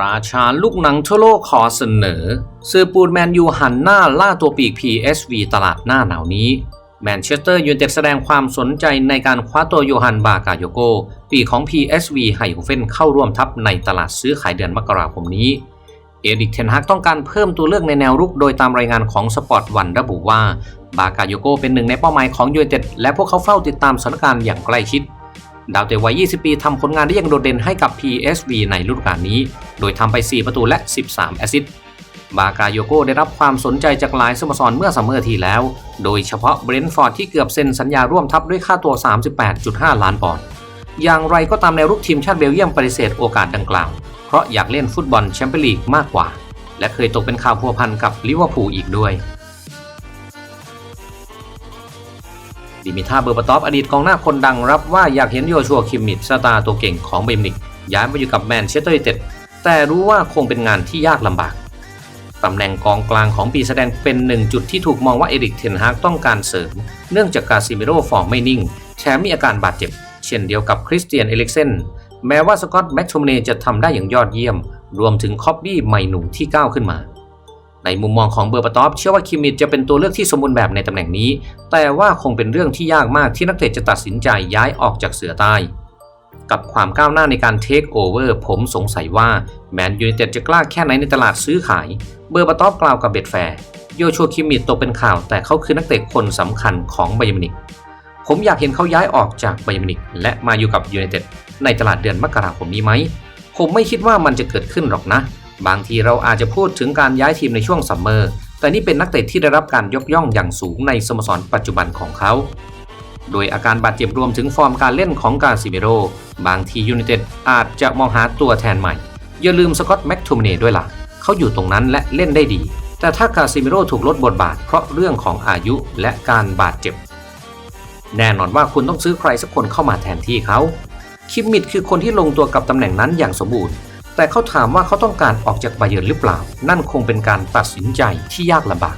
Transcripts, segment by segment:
ราชาลูกหนังทั่วโลกขอเสนอ ซื้อปูนแมนยูหันหน้าล่าตัวปีก PSV ตลาดหน้าหนาวนี้แมนเชสเตอร์ยูไนเต็ดแสดงความสนใจในการคว้าตัวโยฮันบากาโยโก ปีของ PSV ไฮฮูเฟนเข้าร่วมทัพในตลาดซื้อขายเดือนมกราคมนี้ เอริกเทนฮักต้องการเพิ่มตัวเลือกในแนวรุกโดยตามรายงานของสปอร์ตวันระบุว่า บากาโยโกเป็นหนึ่งในเป้าหมายของยูไนเต็ดและพวกเขาเฝ้าติดตามสถานการณ์อย่างใกล้ชิด ดาวเตะวัย 20 ปีทำผลงานได้อย่างโดดเด่นให้กับ PSV ในฤดูกาลนี้ โดยทำไป 4 ประตูและ 13 แอสซิสต์ บากาโยโกได้รับความสนใจจากหลายสโมสรเมื่อซัมเมอร์ที่แล้ว โดยเฉพาะเบรนท์ฟอร์ดที่เกือบเซ็นสัญญาร่วมทัพด้วยค่าตัว 38.5 ล้านปอนด์ อย่างไรก็ตามแนวรุกทีมชาติเบลเยียมปฏิเสธโอกาสดังกล่าว เพราะอยากเล่นฟุตบอลแชมเปี้ยนลีกมากกว่า และเคยตกเป็นข่าวพัวพันกับลิเวอร์พูลอีกด้วย ดิมิทาเบอร์บาตอฟอดีตกองหน้าคนดังรับว่าอยากเห็นโยชัวคิมมิดสตาร์ตัวเก่งของเบมนิกย้ายมาอยู่กับแมนเชสเตอร์ยูไนเต็ดแต่รู้ว่าคงเป็นงานที่ยากลำบากตำแหน่งกองกลางของปีแสดงเป็นหนึ่งจุดที่ถูกมองว่าเอริกเทนฮากต้องการเสริม เนื่องจากกาซิเมโรฟอร์มไม่นิ่ง แถมมีอาการบาดเจ็บ เช่นเดียวกับคริสเตียนเอลิกเซนแม้ว่าสกอตต์แม็กโทมเนจะทำได้อย่างยอดเยี่ยม รวมถึงคอบบี้ไมหนุ่มที่ก้าวขึ้นมา ในมุมมองของเบอร์ปตอฟเชื่อว่าคิมมิดจะเป็นตัวเลือกที่สมบูรณ์แบบในตำแหน่งนี้ แต่ว่าคงเป็นเรื่องที่ยากมากที่นักเตะจะตัดสินใจย้ายออกจากเสือใต้กับความก้าวหน้าในการเทคโอเวอร์ผมสงสัยว่าแมนยูไนเต็ดจะกล้าแค่ไหนในตลาดซื้อขาย เบอร์ปตอฟกล่าวกับเบดแฟร์โยชัวคิมมิดตกเป็นข่าว แต่เขาคือนักเตะคนสำคัญของไบยมินิก ผมอยากเห็นเขาย้ายออกจากไบยมินิก และมาอยู่กับยูไนเต็ดในตลาดเดือนมกราคมนี้ไหม ผมไม่คิดว่ามันจะเกิดขึ้นหรอกนะ บางทีเราอาจจะพูดถึงการย้ายทีมในช่วงซัมเมอร์ แต่นี่เป็นนักเตะที่ได้รับการยกย่องอย่างสูงในสโมสรปัจจุบันของเขา โดยอาการบาดเจ็บรวมถึงฟอร์มการเล่นของกาซิเมโร บางทียูไนเต็ดอาจจะมองหาตัวแทนใหม่ อย่าลืมสกอตต์แม็กทูมเน่ด้วยล่ะ เขาอยู่ตรงนั้นและเล่นได้ดี แต่ถ้ากาซิเมโรถูกลดบทบาทเพราะเรื่องของอายุและการบาดเจ็บ แน่นอนว่าคุณต้องซื้อใครสักคนเข้ามาแทนที่เขา คิมมิดคือคนที่ลงตัวกับตำแหน่งนั้นอย่างสมบูรณ์ แต่เขาถามว่าเขาต้องการออกจากไบเยิร์นหรือเปล่า นั่นคงเป็นการตัดสินใจที่ยากลำบาก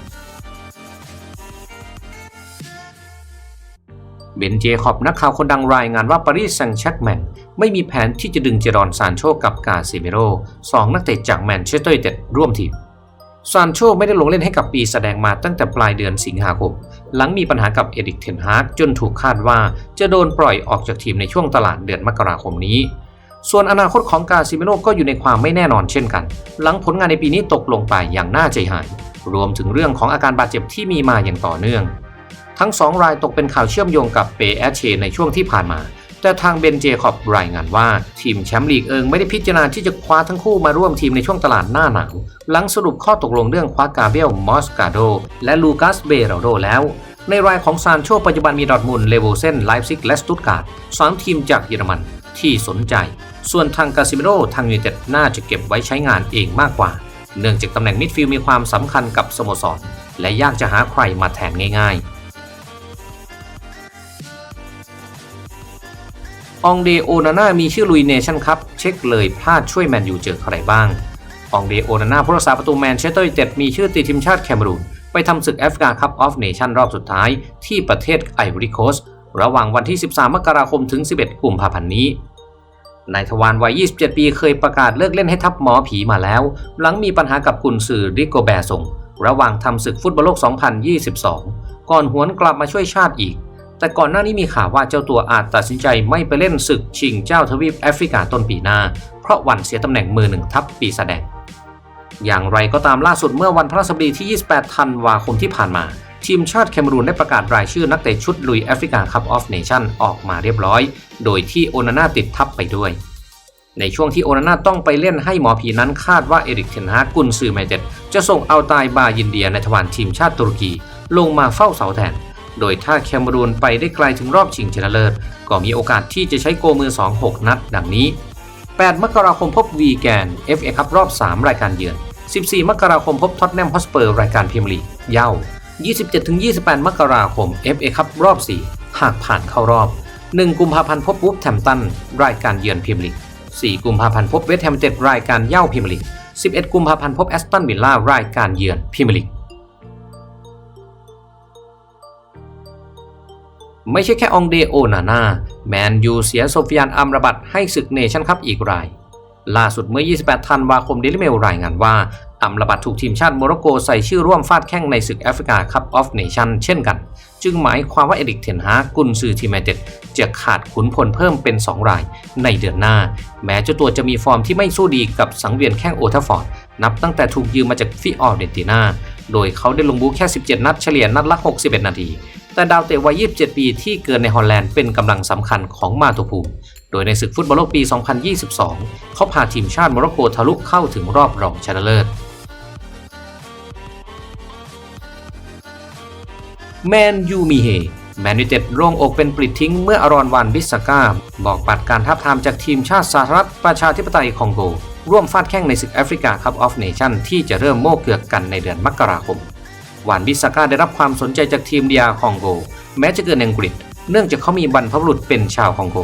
เบนเจคอบนักข่าวคนดังรายงานว่าปารีสแซงต์แชกแมงไม่มีแผนที่จะดึงเจรอนซานโชกับกาเซเมโรสองนักเตะจากแมนเชสเตอร์ยูไนเต็ดร่วมทีมซานโชไม่ได้ลงเล่นให้กับปีแสดงมาตั้งแต่ปลายเดือนสิงหาคม หลังมีปัญหากับเอริกเทนฮากจนถูกคาดว่าจะโดนปล่อยออกจากทีมในช่วงตลาดเดือนมกราคมนี้ ส่วนอนาคตของกาซิเมโรก็อยู่ในความไม่แน่นอนเช่นกัน หลังผลงานในปีนี้ตกลงไปอย่างน่าใจหาย รวมถึงเรื่องของอาการบาดเจ็บที่มีมาอย่างต่อเนื่อง ทั้งสองรายตกเป็นข่าวเชื่อมโยงกับเปแอชเชในช่วงที่ผ่านมา แต่ทางเบนเจคอบรายงานว่า ทีมแชมป์ลีกเองไม่ได้พิจารณาที่จะคว้าทั้งคู่มาร่วมทีมในช่วงตลาดหน้าหนาวหลังสรุปข้อตกลงเรื่องคว้ากาเบลมอสกาโดและลูคัสเบเรโรแล้วในรายของซานโชปัจจุบันมีดอทมุนเลเวลเซนไลฟ์ซิกและสตุตการ์ดสามทีมจากเยอรมันที่สนใจ ส่วนทางกาซิเมโรทางยูไนเต็ดน่าจะเก็บไว้ใช้งานเองมากกว่า เนื่องจากตำแหน่งมิดฟิลด์มีความสำคัญกับสโมสร และยากจะหาใครมาแทนง่ายๆ องเดโอนาน่ามีชื่อลุยเนชั่นครับ เช็คเลยพลาดช่วยแมนยูเจอใครบ้าง องเดโอนาน่าผู้รักษาประตูแมนเชสเตอร์ยูไนเต็ดมีชื่อติดทีมชาติแคเมรูนไปทำศึกแอฟริกาคัพออฟเนชั่นรอบสุดท้ายที่ประเทศไอวอรีโคสระหว่างวันที่ 13 มกราคม ถึง 11 กุมภาพันธ์นี้ นายทวารวัย 27 ปีเคยประกาศเลิกเล่นให้ทัพหมอผีมาแล้ว หลังมีปัญหากับกุนซือริโกแบร์ซงระหว่างทำศึกฟุตบอลโลก 2022 ก่อนหวนกลับมาช่วยชาติอีก แต่ก่อนหน้านี้มีข่าวว่าเจ้าตัวอาจตัดสินใจไม่ไปเล่นศึกชิงเจ้าทวีปแอฟริกาต้นปีหน้า เพราะวันเสียตำแหน่งมือหนึ่งทัพปีแสดง อย่างไรก็ตามล่าสุดเมื่อวันพฤหัสบดีที่ 28 ธันวาคมที่ผ่านมา ทีมชาติแคเมรูนได้ประกาศรายชื่อนักเตะชุดลุยแอฟริกาคัพออฟเนชั่นออกมาเรียบร้อย โดยที่โอนาน่าติดทัพไปด้วย ในช่วงที่โอนาน่าต้องไปเล่นให้หมอผีนั้นคาดว่าเอริกเทนฮากุนซือไมเต็ดจะส่งเอาตายบายินเดียในทวารทีมชาติตุรกี ลงมาเฝ้าเสาแทน โดยถ้าแคเมรูนไปได้ไกลถึงรอบชิงชนะเลิศก็มีโอกาสที่จะใช้โกมือ2 6นัดดังนี้ 8 มกราคมพบวีแกน FA คัพรอบ 3 รายการเยือน 14 มกราคมพบท็อตแนมฮอสเปอร์รายการพรีเมียร์ลีกเย้า 27-28 มกราคม FA คัพรอบ 4 หากผ่านเข้ารอบ 1 กุมภาพันธ์พบวูฟแทมตัน รายการเยือนพรีเมียร์ลีก4 กุมภาพันธ์พบเวสต์แฮมเต็ดรายการเย้าพรีเมียร์ลีก11 กุมภาพันธ์พบแอสตันวิลล่ารายการเยือนพรีเมียร์ลีกไม่ใช่แค่องเดโอนาน่าแมนยูเสียโซฟิยานอัมรบัตให้ศึกเนชั่นคัพอีกราย ล่าสุดเมื่อ 28 ธันวาคมเดลิเมลรายงานว่าอัมรบัตถูกทีมชาติโมร็อกโกใส่ชื่อร่วมฟาดแข่งในศึกแอฟริกาคัพออฟเนชั่นเช่นกัน จึงหมายความว่าเอริกเทนฮากุนซือทีมแมนเต็ดจะขาดขุนพลเพิ่มเป็น 2 รายในเดือนหน้า แม้เจ้าตัวจะมีฟอร์มที่ไม่สู้ดีกับสังเวียนแข้งโอทัฟฟอร์ด นับตั้งแต่ถูกยืมมาจากฟิออร์เดนตินาโดยเขาได้ลงบูแค่ 17 นัดเฉลี่ยนัดละ 61 นาทีแต่ดาวเตะวัย 27 ปีที่เกิดในฮอลแลนด์เป็นกำลังสำคัญของมาตุภูมิ โดยในศึกฟุตบอลโลกปี 2022 เขาพาทีมชาติโมร็อกโกทะลุเข้าถึงรอบรองชนะเลิศ แมนยูมีเฮแมนยูเต็ดโล่งอกเป็นปลิดทิ้งเมื่ออรอนวันบิสซาก้าบอกปัดการทับทามจากทีมชาติสหรัฐประชาธิปไตยคองโก ร่วมฟาดแข้งในศึกแอฟริกาคัพออฟเนชั่นที่จะเริ่มโม่เกือกกันในเดือนมกราคมวานบิสซาก้าได้รับความสนใจจากทีมเดียคองโก แม้จะเกิดในอังกฤษ เนื่องจากเขามีบรรพบุรุษเป็นชาวคองโก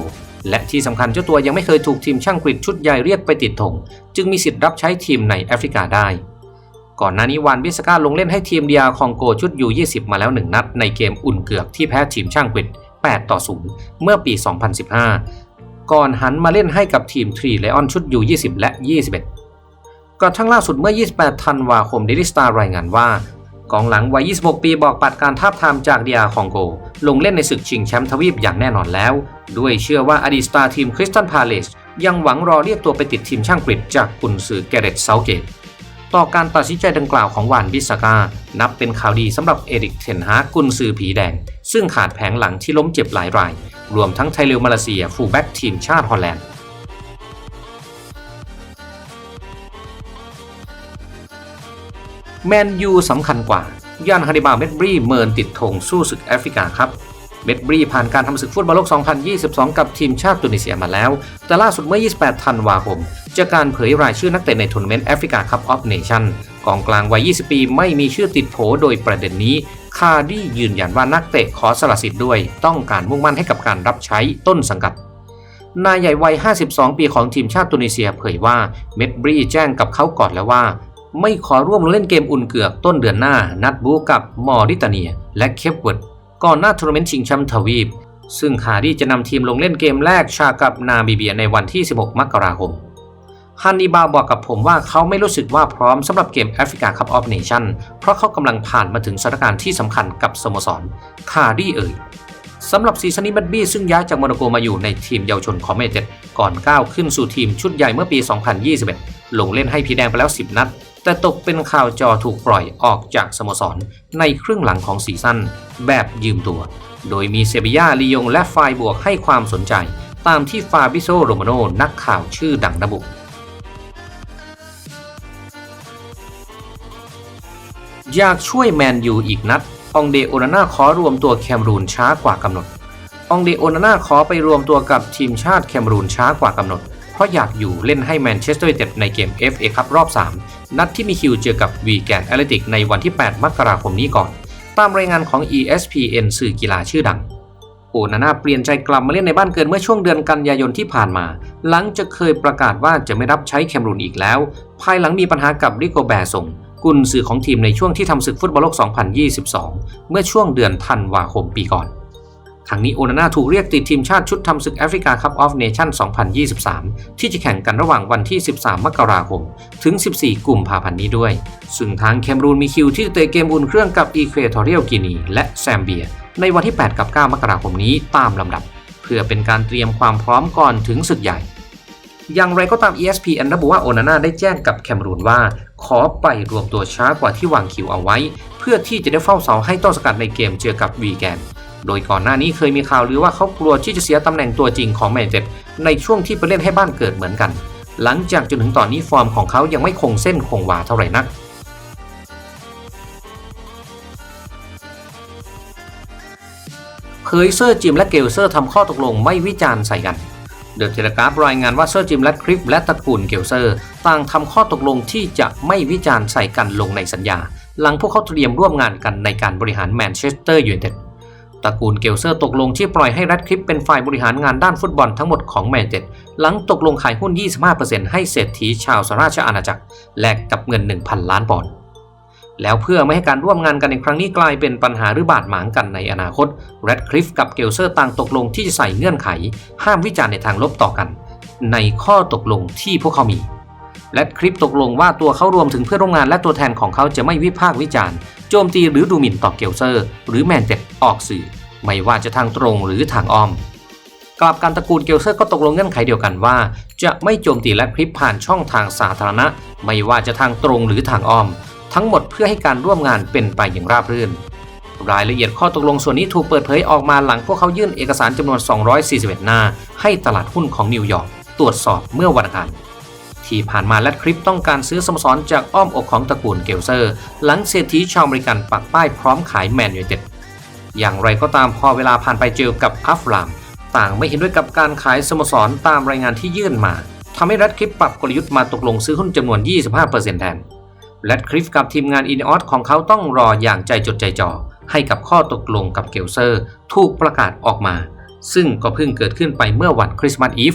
และที่สำคัญเจ้าตัวยังไม่เคยถูกทีมช่างกรีฑชุดใหญ่เรียกไปติดธงจึงมีสิทธิ์รับใช้ทีมในแอฟริกาได้ ก่อนหน้านี้วานบิสก้าลงเล่นให้ทีมเดียคองโกชุดยู20 มาแล้ว 1 นัด ในเกมอุ่นเกือกที่แพ้ทีมช่างกรีฑ8ต่อ 0 เมื่อปี 2015 ก่อนหันมาเล่นให้กับทีมทรีเลออนชุดยู20 และ 21กระทั่งล่าสุดเมื่อ 28 ธันวาคมเดลิสตารายงานว่า กองหลังวัย 26 ปีบอกปัดการทาบทามจากเดียคองโก ลงเล่นในศึกชิงแชมป์ทวีปอย่างแน่นอนแล้ว ด้วยเชื่อว่าอดีตสตาร์ทีมคริสตันพาเลสยังหวังรอเรียกตัวไปติดทีมช่างกรีฑจากกุนซือเกเรตเซาเกต ต่อการตัดสินใจดังกล่าวของวานบิสกา นับเป็นข่าวดีสำหรับเอริกเทนฮากุนซือผีแดง ซึ่งขาดแผงหลังที่ล้มเจ็บหลายราย รวมทั้งไทเลวมาเลเซียฟูลแบ็กทีมชาติฮอลแลนด์ แมนยูสำคัญกว่ายานฮาริบาเมดบรีเมินติดธงสู้ศึกแอฟริกาครับเมดบรีผ่านการทำศึกฟุตบอลโลก 2022 กับทีมชาติตุนิเซียมาแล้ว แต่ล่าสุดเมื่อ 28 ธันวาคม จากการเผยรายชื่อนักเตะในทัวร์นาเมนต์แอฟริกาคัพออฟเนชั่นกองกลางวัย 20 ปีไม่มีชื่อติดโผโดยประเด็นนี้ คาร์ดี้ยืนยันว่านักเตะขอสละสิทธิ์ด้วย ต้องการมุ่งมั่นให้กับการรับใช้ต้นสังกัด นายใหญ่วัย 52 ปีของทีมชาติตุนิเซียเผยว่าเมดบรีแจ้งกับเขาก่อนแล้วว่า ไม่ขอร่วมเล่นเกมอุ่นเกือกต้นเดือนหน้า นัดบูกับมอริตาเนีย และเคปเวิร์ดก่อนหน้าทัวร์นาเมนต์ชิงแชมป์ทวีป ซึ่งคาร์ดี้จะนำทีมลงเล่นเกมแรกชากับนาบิเบียในวันที่ 16 มกราคมฮันนีบาบอกกับผมว่าเขาไม่รู้สึกว่าพร้อมสำหรับเกมแอฟริกาคัพออฟเนชั่นเพราะเขากำลังผ่านมาถึงสถานการณ์ที่สำคัญกับสโมสรคาร์ดี้เอ่ยสำหรับซีซันนี้บัตบี้ซึ่งย้ายจากโมนาโกมาอยู่ในทีมเยาวชนของเมเจตก่อนก้าวขึ้นสู่ทีมชุดใหญ่เมื่อปี 2021 ลงเล่นให้พีแดงไปแล้ว 10 นัด แต่ตกเป็นข่าวจอถูกปล่อยออกจากสโมสร ในครึ่งหลังของซีซั่นแบบยืมตัว โดยมีเซบียาลียงและไฟบวกให้ความสนใจ ตามที่ฟาบิโซโรมาโนนักข่าวชื่อดังระบุอยากช่วยแมนยูอีกนัด องเดโอนาน่าขอรวมตัวแคมรูนช้ากว่ากำหนด องเดโอนาน่าขอไปรวมตัวกับทีมชาติแคมรูนช้ากว่ากำหนด เพราะอยากอยู่เล่นให้แมนเชสเตอร์ยูไนเต็ดในเกม FA คัพรอบ 3 นัดที่มีคิวเจอกับวีแกนแอตเลติกในวันที่ 8 มกราคมนี้ก่อน ตามรายงานของ ESPN สื่อกีฬาชื่อดัง โอนาน่าเปลี่ยนใจกลับมาเล่นในบ้านเกิดเมื่อช่วงเดือนกันยายนที่ผ่านมา หลังจะเคยประกาศว่าจะไม่รับใช้แคมรูนอีกแล้ว ภายหลังมีปัญหากับริโกแบร์ส่งกุนสื่อของทีมในช่วงที่ทำศึกฟุตบอลโลก 2022 เมื่อช่วงเดือนธันวาคมปีก่อน ทางนี้โอนาน่าถูกเรียกติดทีมชาติชุดทำศึกแอฟริกาคัพออฟเนชั่น 2023 ที่จะแข่งกันระหว่างวันที่ 13 มกราคม ถึง 14 กุมภาพันธ์นี้ด้วย ซึ่งทางแคมรูนมีคิวที่จะเตะเกมอุ่นเครื่องกับอีเควอทอเรียลกินีและแซมเบีย ในวันที่ 8 กับ 9 มกราคมนี้ตามลำดับ เพื่อเป็นการเตรียมความพร้อมก่อนถึงศึกใหญ่ อย่างไรก็ตาม ESPN ระบุว่าโอนาน่าได้แจ้งกับแคมรูนว่า ขอไปรวมตัวช้ากว่าที่วางคิวเอาไว้ เพื่อที่จะได้เฝ้าเสาให้ต้นสกัดในเกมเจอกับวีแกน โดยก่อนหน้านี้เคยมีข่าวลือว่าเขากลัวที่จะเสียตำแหน่งตัวจริงของแมนเชสเตอร์ในช่วงที่ไปเล่นให้บ้านเกิดเหมือนกัน หลังจากจนถึงตอนนี้ฟอร์มของเขายังไม่คงเส้นคงวาเท่าไหร่นักเผยเซอร์จิมและเกลเซอร์ทำข้อตกลงไม่วิจารณ์ใส่กันเดอะเทเลกราฟรายงานว่าเซอร์จิมและคริปและตระกูลเกลเซอร์ ต่างทำข้อตกลงที่จะไม่วิจารณ์ใส่กันลงในสัญญา หลังพวกเขาเตรียมร่วมงานกันในการบริหารแมนเชสเตอร์ยูไนเต็ด ตระกูลเกลเซอร์ตกลงที่ปล่อยให้แรดคลิปเป็นฝ่ายบริหารงานด้านฟุตบอลทั้งหมดของแมนเชสเตอร์หลังตกลงขายหุ้น 25%ให้เศรษฐีชาวสหราชอาณาจักรแลกกับเงิน 1,000 ล้านปอนด์แล้วเพื่อไม่ให้การร่วมงานกันในครั้งนี้กลายเป็นปัญหาหรือบาดหมางกันในอนาคตแรดคลิฟกับเกลเซอร์ต่างตกลงที่จะใส่เงื่อนไข ห้ามวิจารณ์ในทางลบต่อกัน ในข้อตกลงที่พวกเขามี และคลิปตกลงว่าตัวเขารวมถึงเพื่อนร่วมงานและตัวแทนของเขาจะไม่วิพากษ์วิจารณ์โจมตีหรือดูหมิ่นต่อเกลเซอร์ หรือแมนเต็ดออกสื่อ ไม่ว่าจะทางตรงหรือทางอ้อมกลับการตระกูลเกลเซอร์ก็ตกลงเงื่อนไขเดียวกันว่า จะไม่โจมตีและคลิปผ่านช่องทางสาธารณะ ไม่ว่าจะทางตรงหรือทางอ้อม ทั้งหมดเพื่อให้การร่วมงานเป็นไปอย่างราบรื่น รายละเอียดข้อตกลงส่วนนี้ถูกเปิดเผยออกมาหลังพวกเขายื่นเอกสารจำนวน 241 หน้า ให้ตลาดหุ้นของนิวยอร์กตรวจสอบเมื่อวันอังคาร ที่ผ่านมาและคลิปต้องการซื้อสโมสรจากอ้อมอกของตระกูลเกลเซอร์ หลังเศรษฐีชาวอเมริกันปักป้ายพร้อมขายแมนยูเต็ด อย่างไรก็ตามพอเวลาผ่านไปเจอกับอัฟราม ต่างไม่เห็นด้วยกับการขายสโมสรตามรายงานที่ยื่นมาทำให้รัดคลิปปรับกลยุทธ์มาตกลงซื้อหุ้นจำนวน 25%แทนและคลิฟกับทีมงานอินออสของเขาต้องรออย่างใจจดใจจ่อให้กับข้อตกลงกับเกลเซอร์ ถูกประกาศออกมา ซึ่งก็เพิ่งเกิดขึ้นไปเมื่อวันคริสต์มาสอีฟ